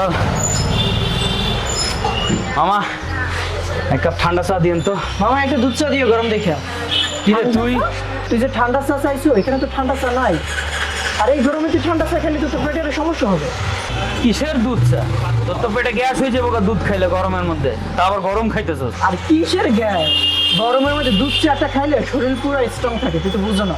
চল। মামা এক কাপ ঠান্ডা চা দিন তো। মামা একটা দুধ চা দিও গরম দেখে। কি রে তুই? তুই যে ঠান্ডা চা চাইছো এখানে তো ঠান্ডা চা নাই। আর এই গরমে তুই ঠান্ডা চা খেলে তো তোর পেটের সমস্যা হবে। কিসের দুধ চা? তোর তো পেটে গ্যাস হয়ে যাব দুধ খাইলে গরমের মধ্যে। তা আবার গরম খাইতেছস? আর কিসের গ্যাস? গরমের মধ্যে দুধ চাটা খাইলে শরীর পুরো স্ট্রং থাকে তুই তো বুঝো না।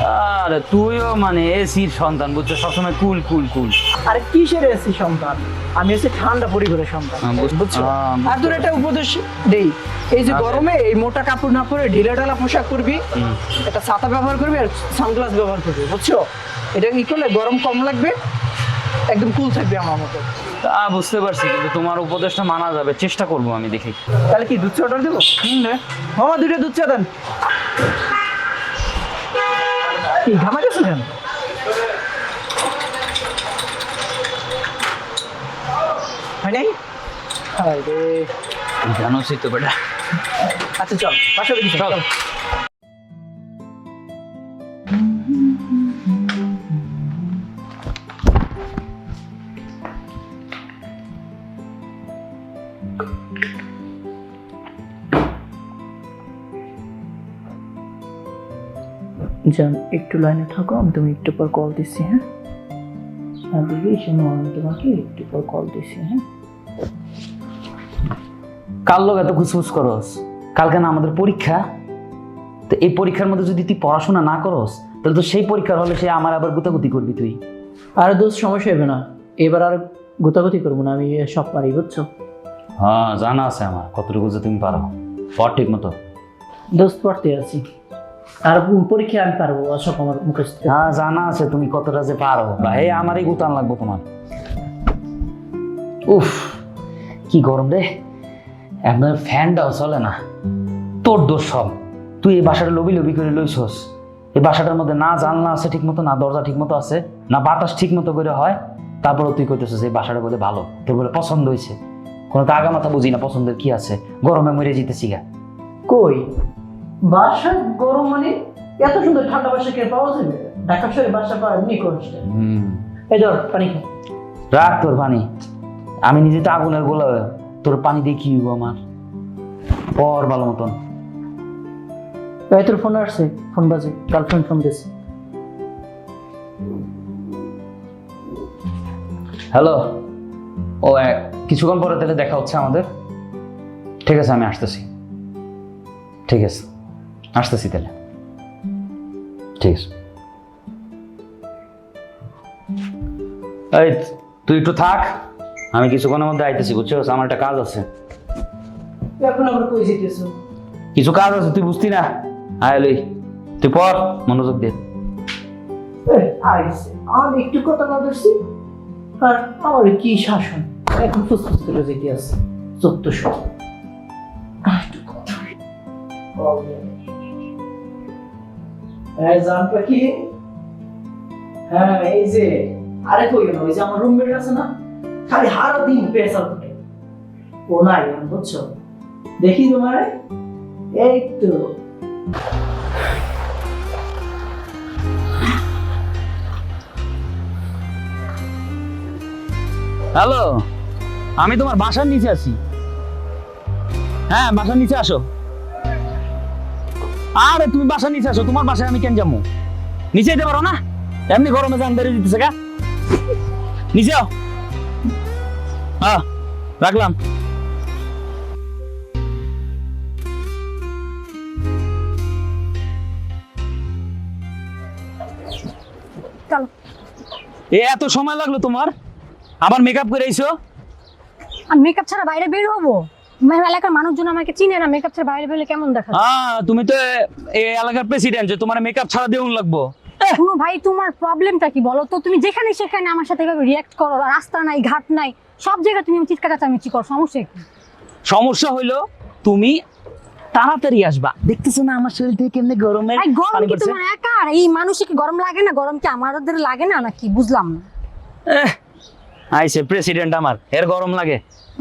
আরে তুইও মানে এসির সন্তান বুঝছ? সবসময় কুল কুল কুল। আরে কিসের এসি সন্তান? আমি এসে ঠান্ডা পরিবারের সন্তান হ্যাঁ, বুঝছ? হ্যাঁ, আর তোর একটা উপদেশ দেই। এই যে আচ্ছা। গরমে এই মোটা কাপড় না পরে ঢিলা ঢালা পোশাক হুম। একটা ছাতা ব্যবহার করবি আর সানগ্লাস ব্যবহার করবি বুঝছ? এটা কি করলে গরম কম লাগবে? একদম কুল থাকবে আমার মতো। তা বুঝতে পারছি কিন্তু তোমার উপদেশটা মানা যাবে। চেষ্টা করব আমি দেখি। তাহলে কি দুধ চা অর্ডার দেবো? মামা দুটো দুধ চা দেন। কি ঘামা গেছো কেন হয় নাই রে। জানোসই তো বেটা আচ্ছা চল বাসা দেখি চল। চল জান একটু লাইনে থাকো আমি তুমি একটু পর কল দিচ্ছি হ্যাঁ? আর দিদি শোনো আমি তোমাকে একটু পর কল দিচ্ছি হ্যাঁ? কাল লোক এত খুসখুস করস? কালকে না আমাদের পরীক্ষা? তো এই পরীক্ষার মধ্যে যদি তুই পড়াশোনা না করস তাহলে তো সেই পরীক্ষার হলে সে আমার আবার গুতাগুতি করবি তুই। আর দোষ সমস্যা হবে না। এবার আর গুতাগুতি করব না আমি সব পারি বুঝছ? হ্যাঁ জানা আছে আমার কতটুকু যে তুমি পারো। পড় ঠিক মতো। দোস্ত পড়তে আছি। আর পরীক্ষা আমি পারব সব আমার মুখস্থ। হ্যাঁ জানা আছে তুমি কতটা যে পারো। ভাই আমারই গুতান লাগবো তোমার। উফ কি গরম রে। একদম ফ্যানটাও চলে না। তোর দোষ সব। তুই এই বাসাটা লবি লবি করে লইছস। এই বাসাটার মধ্যে না জানলা আছে ঠিক মতো না দরজা ঠিক মতো আছে না বাতাস ঠিক মতো করে হয় তারপরে তুই কইতেছিস এই বাসাটা বলে ভালো। তোর বলে পছন্দ হয়েছে কোনো তো মাথা বুঝি না পছন্দের কি আছে। গরমে মরে যেতেছি গা। কই? বাসা গরম মানে এত সুন্দর ঠান্ডা বাসা কে পাওয়া যাবে? ঢাকা শহরে বাসা পাওয়া এমনি কষ্ট। এই ধর পানি খা। রাখ তোর পানি। আমি নিজে তো আগুনের গোলা তোর পানি দিয়ে কি হইবো আমার? পর ভালো মতন। এই তোর ফোন আসছে ফোন বাজে গার্লফ্রেন্ড ফোন দিয়েছে হ্যালো ও কিছুক্ষণ পরে তাহলে দেখা হচ্ছে আমাদের। ঠিক আছে আমি আসতেছি। ঠিক আছে। আসতেছি তাহলে। ঠিক আছে। এই তুই একটু থাক। আমি কিছুক্ষণের মধ্যে আইতেছি বুঝছ? আমার একটা কাজ আছে। এখন আবার কই যেতেছো? কিছু কাজ আছে তুই বুঝতি না। আয় লই। তুই পর মনোযোগ দে। আইছে। আমি একটু কথা না ধরছি আর আমার কি শাসন? এখন ফুসফুস করে যেতে আছে। চোদ্দ সব জান পাখি হ্যাঁ এই যে আরে কই না ওই যে আমার রুমমেট আছে না, খালি হারা দিন ও নাই বুঝছ? দেখি তোমার। এই তো। হ্যালো আমি তোমার বাসার নিচে আছি। হ্যাঁ বাসার নিচে আসো। আরে তুমি বাসার নিচে আসো তোমার বাসায় আমি কেন যাব? নিচে যেতে পারো না? এমনি গরমে যান বেরিয়ে দিতেছে গা। নিচে হ্যাঁ রাখলাম। এ এত সময় লাগল তোমার? আবার মেকআপ করে আইছো? আর মেকআপ ছাড়া বাইরে বের হব? মানে এলাকার মানুষজন আমাকে চিনে না মেকআপ ছাড়া বাইরে বেরোলে কেমন দেখা হ্যাঁ তুমি তো এই এলাকার প্রেসিডেন্ট যে তোমার মেকআপ ছাড়া দেউন লাগবো। শুনো ভাই তোমার প্রবলেমটা কি বলো তো? তুমি যেখানে সেখানে আমার সাথে রিয়াক্ট করো রাস্তা নাই ঘাট নাই সব জায়গায় তুমি চিৎকার চাচামেচি করো সমস্যা কি? সমস্যা হইল তুমি তাড়াতাড়ি আসবা। দেখতেছো না আমার শরীর থেকে কেমনে গরমের গরম কি? তোমার একা? আর এই মানুষে কি গরম লাগে না? গরম কি আমাদের লাগে না নাকি? বুঝলাম না। আইছে প্রেসিডেন্ট আমার এর গরম লাগে।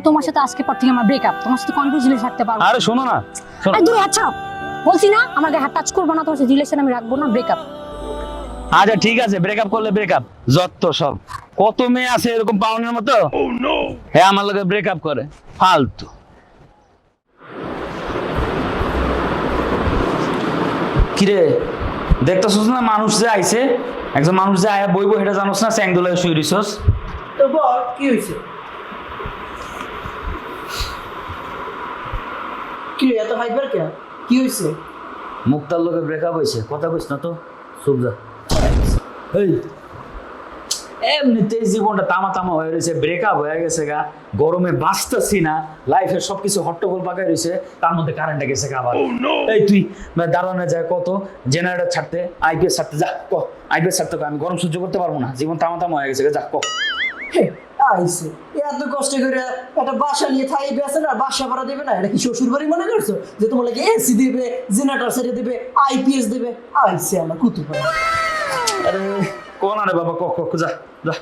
তোমার সাথে আজকে পর থেকে আমার ব্রেকআপ তোমার সাথে কনফিউজলি থাকতে পারব? আরে শোনো না শোনো। দূরে আচ্ছা বলছি না আমাকে হাত টাচ করব না তোমার সাথে রিলেশন আমি রাখব না ব্রেকআপ আচ্ছা ঠিক আছে ব্রেকআপ করলে ব্রেকআপ যত সব। কত মেয়ে আছে এরকম পাউনের মতো? হ্যাঁ আমার লোকে ব্রেকআপ করে ফালতু। কিরে দেখতেছস না মানুষ যে আইছে? একজন মানুষ যে আয়া বইবো এটা জানোস না স্যাং দোলায় শুয়ে দিছস তো বল কি হয়েছে? কি এত হাইপার কে কি হয়েছে? মুক্তার লোকে ব্রেকআপ হয়েছে। কথা কইস না তো। যা। এই এমনিতেই জীবনটা তামা তামা হয়ে রয়েছে। ব্রেকআপ হয়ে গেছে গা। গরমে বাঁচতেছি না। লাইফের সবকিছু হট্টগোল পাকায় রয়েছে। তার মধ্যে কারেন্টটা গেছে গা আবার। এই তুই দাঁড়ানো যায় কত? জেনারেটর ছাড়তে আইপিএস ছাড়তে যা ক। আইপিএস ছাড়তে আমি গরম সহ্য করতে পারব না। জীবন তামা তামা হয়ে গেছে গা, যা ক। হে, আইছে এত কষ্ট করে একটা বাসা নিয়ে থাই বেসে না বাসা ভাড়া দেবে না? এটা কি শ্বশুর বাড়ি মনে করছ? যে তোমার লাগে এসি দেবে জেনারেটর সেরে দেবে আইপিএস দেবে? আইসে আমার কুতু পাড়া আরে কোন আরে বাবা কক ক ক, যা যা।